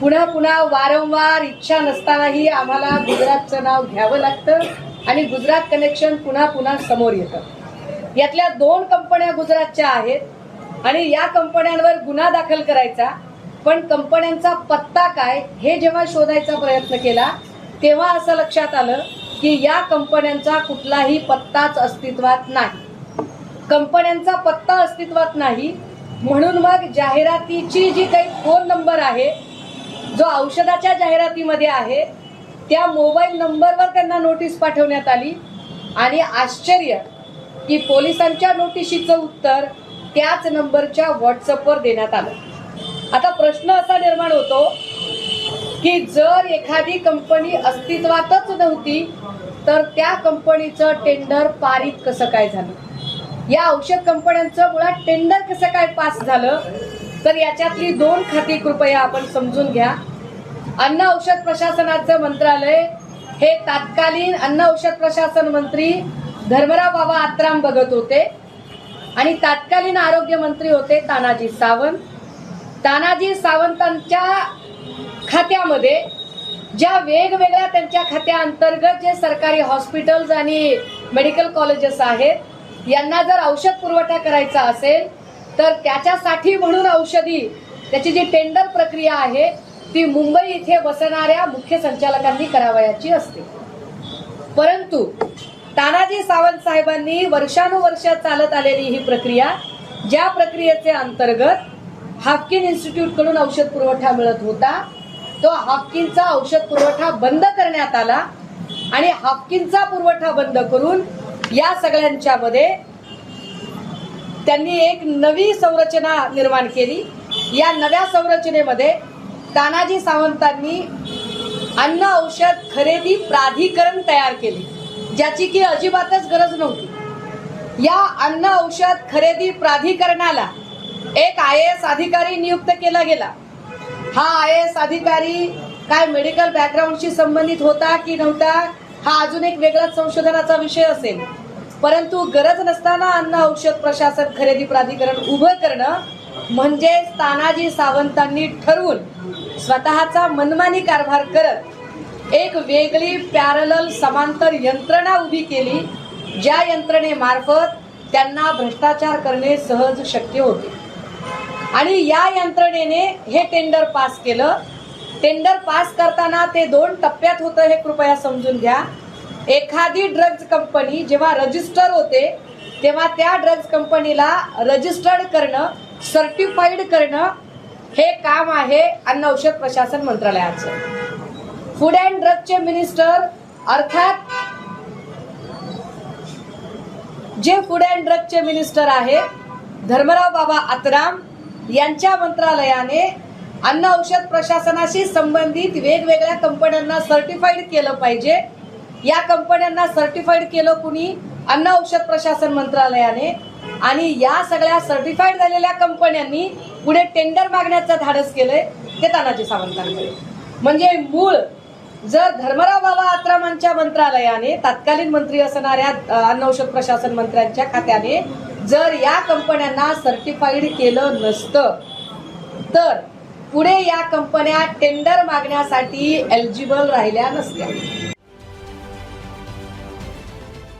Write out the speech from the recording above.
पुन्हा पुन्हा वारंवार इच्छा नसतानाही आम्हाला गुजरातचं नाव घ्यावं लागतं आणि गुजरात कनेक्शन पुन्हा पुन्हा समोर येतं. यातल्या दोन कंपन्या गुजरातच्या आहेत आणि या कंपन्यांवर गुन्हा दाखल करायचा. पण कंपन्यांचा पत्ता काय हे जेव्हा शोधायचा प्रयत्न केला तेव्हा असं लक्षात आलं की या कंपन्यांचा कुठलाही पत्ताच अस्तित्वात नाही. कंपन्यांचा पत्ता अस्तित्वात नाही म्हणून मग जाहिरातीची जी काही फोन नंबर आहे जो औषधाच्या जाहिरातीमध्ये आहे त्या मोबाईल नंबरवर त्यांना नोटीस पाठवण्यात आली. आणि आश्चर्य की पोलिसांच्या नोटिशीचं उत्तर त्याच नंबरच्या व्हॉट्सअपवर देण्यात आलं. आता प्रश्न असा निर्माण होतो की जर एखादी कंपनी अस्तित्वातच नव्हती तर त्या कंपनीचं टेंडर पारित कसं काय झालं? या औषध कंपन्यांचं मुळात टेंडर कसं काय पास झालं? तर याच्यातली दोन खाती कृपया आपण समजून घ्या. अन्न औषध प्रशासनाचं मंत्रालय हे तात्कालीन अन्न औषध प्रशासन मंत्री धर्मराव बाबा आत्राम बघत होते. आणि तात्कालीन आरोग्य मंत्री होते तानाजी सावंत. तानाजी सावंतांच्या खात्यामध्ये ज्या वेगवेगळ्या त्यांच्या खात्याअंतर्गत जे सरकारी हॉस्पिटल्स आणि मेडिकल कॉलेजेस आहेत यांना जर औषध पुरवठा करायचा असेल तर त्याच्यासाठी म्हणून औषधी त्याची जी टेंडर प्रक्रिया आहे ती मुंबई इथे बसणाऱ्या मुख्य संचालकांनी करावयाची असते. परंतु तानाजी सावंत साहेबांनी वर्षानुवर्ष चालत आलेली ही प्रक्रिया ज्या प्रक्रियेचे अंतर्गत हाफकिन इन्स्टिट्यूटकडून औषध पुरवठा मिळत होता तो हाफकिनचा औषध पुरवठा बंद करण्यात आला आणि हाफकिनचा पुरवठा बंद करून या सगळ्यांच्या मध्ये त्यांनी एक नवी संरचना निर्माण केली. या नव्या संरचनेमध्ये तानाजी सावंतांनी अन्न औषध खरेदी प्राधिकरण तयार केले ज्याची की अजिबातच गरज नव्हती. या अन्न औषध खरेदी प्राधिकरणाला एक आय एस अधिकारी नियुक्त केला गेला. हा आय एस अधिकारी काय मेडिकल बॅकग्राऊंडशी संबंधित होता की नव्हता हा अजून एक वेगळाच संशोधनाचा विषय असेल. परंतु गरज नसताना अन्न औषध प्रशासन खरेदी प्राधिकरण उभं करणं म्हणजे तानाजी सावंतांनी ठरवून स्वतःचा मनमानी कारभार करत एक वेगळी पॅरलल समांतर यंत्रणा उभी केली ज्या यंत्रणेमार्फत त्यांना भ्रष्टाचार करणे सहज शक्य होते. आणि या यंत्रणेने हे टेंडर पास केलं. टेंडर पास करताना ते दोन टप्प्यात होतं हे कृपया समजून घ्या. एखादी ड्रग्ज कंपनी जेव्हा रजिस्टर होते तेव्हा त्या ड्रग्ज कंपनीला रजिस्टर्ड करणं सर्टिफाईड करणं हे काम आहे अन्न औषध प्रशासन मंत्रालयाचं. फूड अँड ड्रगचे मिनिस्टर अर्थात जे फूड अँड ड्रगचे मिनिस्टर आहेत धर्मराव बाबा आतराम यांच्या मंत्रालयाने अन्न औषध प्रशासनाशी संबंधित वेगवेगळ्या कंपन्यांना सर्टिफाईड केलं पाहिजे. या कंपन्यांना सर्टिफाईड केलं कुणी? अन्न औषध प्रशासन मंत्रालयाने. आणि या सगळ्या सर्टिफाईड झालेल्या कंपन्यांनी पुढे टेंडर मागण्याचं धाडस केलंय ते तानाजी सावंतांकडे. म्हणजे मूळ जर धर्मराव बाबा आत्रामांच्या मंत्रालयाने तत्कालीन मंत्री असणाऱ्या अन्न औषध प्रशासन मंत्र्यांच्या खात्याने जर या कंपन्यांना सर्टिफाईड केलं नसतं तर पुढे या कंपन्या टेंडर मागण्यासाठी एलिजिबल राहिल्या नसत्या.